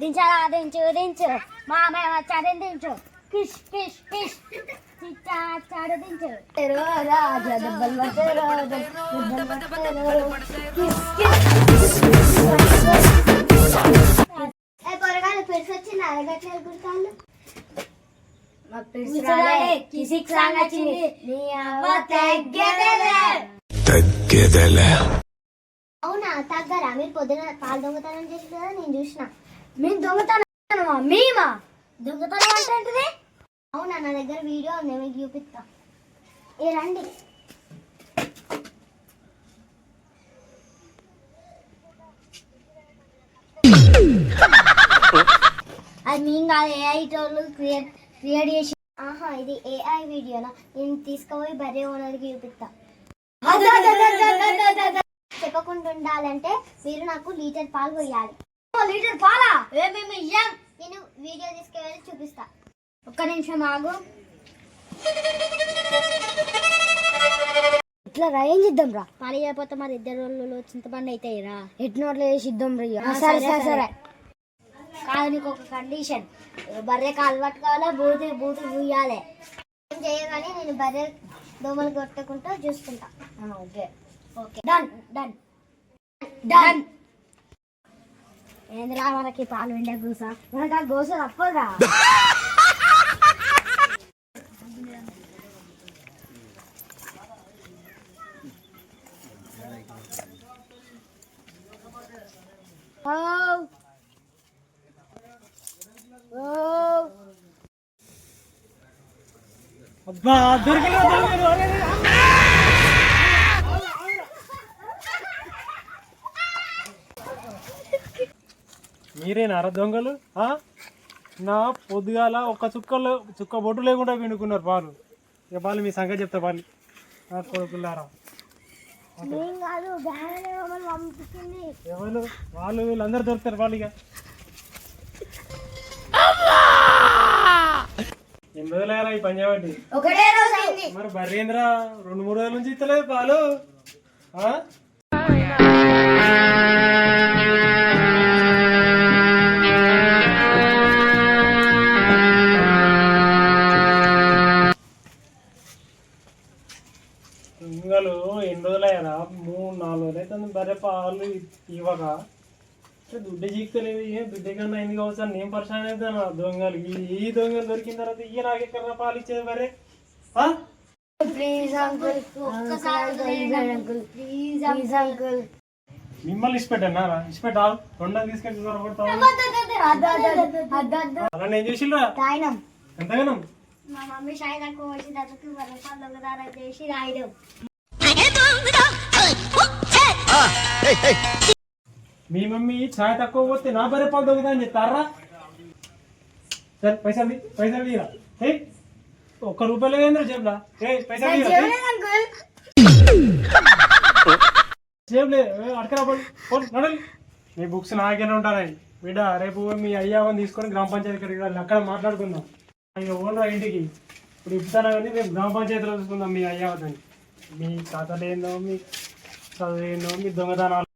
దించాలా దించు దించు. మామయ్య వచ్చాడు దించు. కిష్ కిష్ కిష్ చిచ్చా చాడు దించు. రాజా దెబ్బలు పట్టారు, దెబ్బలు పట్టారు. Kiss kiss. ఏ పొరగాలు పెరుసు వచ్చింది అరగట్లేదు గుడికాళ్ళు మా పెరుసు రాలే. కిసిక్ సాంగ్ వచ్చింది. నీ అవ్వ తగ్గేదేలే. తగ్గేదేలే. అవునా తగ్గరా? మీరు పొద్దున పాలు దొంగతనం చేసి కదా నేను చూసిన. మేము దొంగతనం మేమా దొంగతనం అంటే ఏంటిది అవునా నా దగ్గర వీడియో ఉంది మీకు చూపిస్తా ఏ రండి అది మేము కాదు ఏఐ టోళ్ళు క్రియేట్ క్రియేట్ చేసి ఆహా ఇది ఏఐ వీడియోనా నేను తీసుకుపోయి బర్రె ఓనర్కి చూపిస్తా చెప్పకుండా ఉండాలంటే మీరు నాకు లీటర్ పాలు పోయాలి లీటర్ పాలా? మేము ఇయ్యం నేను వీడియో తీసుకెళ్ళి చూపిస్తా. ఒక్క నిమిషం ఆగు. ఇట్లా రా ఏం చేద్దాం రా? పాలు చేయకపోతే మరి ఇద్దరు రోజులు చింతపండు అవుతాయి రా ఎటు నోట్లో వేసి ఇద్దాం రా సరే సరే సరే కాదు నీకు ఒక కండిషన్ బర్రెకి అలవాటు కావాలా బూతి బూతి పూయాలి ఏం చేయగానే నేను బర్రె దోమలు కొట్టుకుంటూ చూసుకుంటా. Okay. Okay. Done done done ఏందిరా మనకి పాలు వెండే గూస మనకి ఆ గోస తప్పదురా ఓ ఓ అబ్బా దొరికిన మీరేనారా దొంగలు ఆ? నా పొద్దుగాల ఒక్క చుక్కలు చుక్క బొట్టు లేకుండా పిండుకున్నారు పాలు ఇక పాలు మీ సంగతి చెప్తా పాలు నా కొడుకులారా. ఎవరు? వాళ్ళు వీళ్ళందరూ దొరుకుతారు వాళ్ళు ఇక. ఎన్ని రోజులయ్యారా ఈ అయింది. మరి బర్రేంద్ర రెండు మూడు రోజుల నుంచి ఇస్తలేదు పాలు ఆ? దొంగలు ఎన్ని రోజులయ్యారా? మూడు నాలుగు రోజులు అయితే బర్రె పాలు ఇవ్వక. ఇట్లా దుడ్డు చీకుతలేదు ఏం దుడ్డు కన్నా అయింది కావచ్చు అని నేను పరిశాన్ అవుతాను దొంగలు. ఈ దొంగలు దొరికిన తర్వాత ఇయ్య నాకు ఎక్కడ పాలు ఇచ్చేది బర్రె? ఆ? ప్లీజ్ అంకుల్ ప్లీజ్ అంకుల్ మిమ్మల్ని ఇచ్చిపెట్టారా ఇచ్చిపెట్టా? తొండ తీసుకెళ్ళి కొడతావు? అలా నేను తాయినం ఎంతగానం? మా మమ్మీ షాయి తక్కువ వచ్చి దొంగదారం చేసి రాయడం మీ మమ్మీ ఛాయ్ తక్కువ పోతే నా బరే పాలు దొంగతా అని చెప్తారా? సరే పైసలు తీ- పైసలు తీరా? ఏ ఒక్క రూపాయలు ఏంద్ర చెప్పులా ఏ పైసలు తీరా? అడకరా నడలి మీ బుక్స్ నాకేనే ఉంటాయి బిడ్డ రేపు మీ అయ్యావని తీసుకొని గ్రామ పంచాయతీ ఇక్కడికి వెళ్ళి అక్కడ మాట్లాడుకుందాం. అయ్యో ఓనరా ఇంటికి. ఇప్పుడు ఇప్పుతానా కానీ రేపు గ్రామ పంచాయతీలో చూసుకుందాం మీ అయ్యావదని మీ కథలేందో మీ చదువేందో మీ దొంగతనాలు